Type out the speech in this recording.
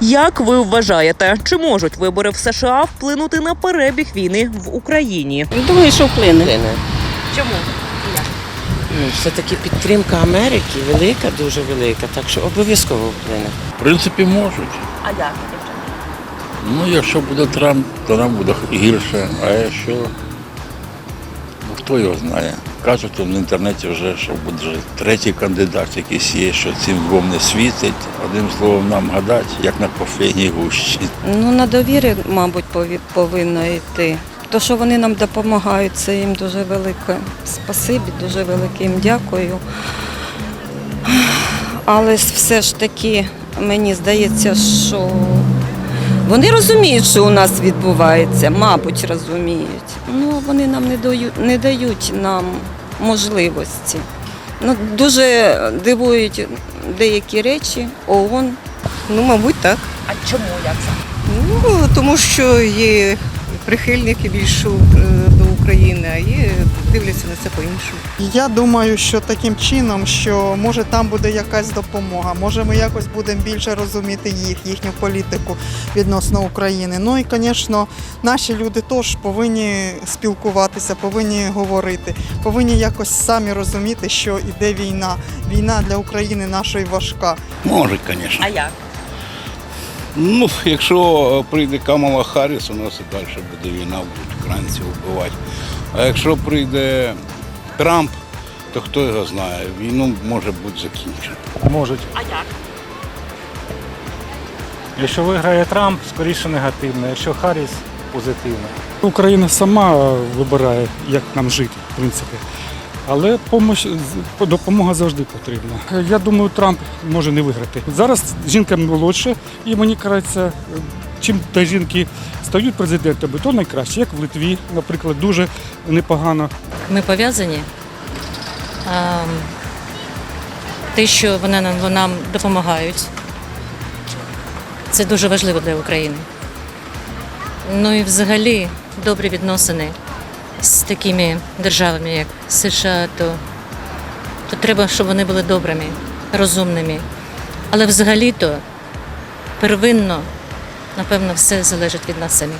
Як ви вважаєте, чи можуть вибори в США вплинути на перебіг війни в Україні? Думаю, що вплине. Чому? Ну, все-таки підтримка Америки велика, дуже велика, так що обов'язково вплине. В принципі, можуть. А як? Ну, якщо буде Трамп, то нам буде гірше. А якщо ну, хто його знає? Кажуть, в інтернеті вже, що буде третій кандидат якийсь є, що цим двом не світить. Одним словом, нам гадати, як на кофейній гущі. Ну, на довірі, мабуть, повинно йти. То, що вони нам допомагають, це їм дуже велике спасибі, дуже велике їм дякую. Але все ж таки мені здається, що вони розуміють, що у нас відбувається, мабуть, розуміють. Ну, вони нам не дають, не дають нам можливості. Ну, дуже дивують деякі речі, ООН. Ну, мабуть, так. А чому як це? Ну, тому що є прихильники більше до України, а є дивляться на це по-іншому. Я думаю, що таким чином, що може там буде якась допомога, може ми якось будемо більше розуміти їх, їхню політику відносно України. Ну і, звісно, наші люди теж повинні спілкуватися, повинні говорити, повинні якось самі розуміти, що іде війна. Війна для України нашої важка. Можуть, звісно. А як? Ну, якщо прийде Камала Харріс, у нас і далі буде війна, будуть українців вбивати. А якщо прийде Трамп, то хто його знає, війну може бути закінчено. Можуть. А як? Якщо виграє Трамп, скоріше негативно, якщо Харріс позитивно. Україна сама вибирає, як нам жити, в принципі. Але допомога завжди потрібна. Я думаю, Трамп може не виграти. Зараз жінка молодша, і мені кажеться, чим та жінки стають президентами, то найкраще, як в Литві, наприклад, дуже непогано. Ми пов'язані. А, Те, що вони нам допомагають, це дуже важливо для України. Ну і взагалі добрі відносини з такими державами, як США, то, то треба, щоб вони були добрими, розумними. Але взагалі-то первинно, напевно, все залежить від нас самих.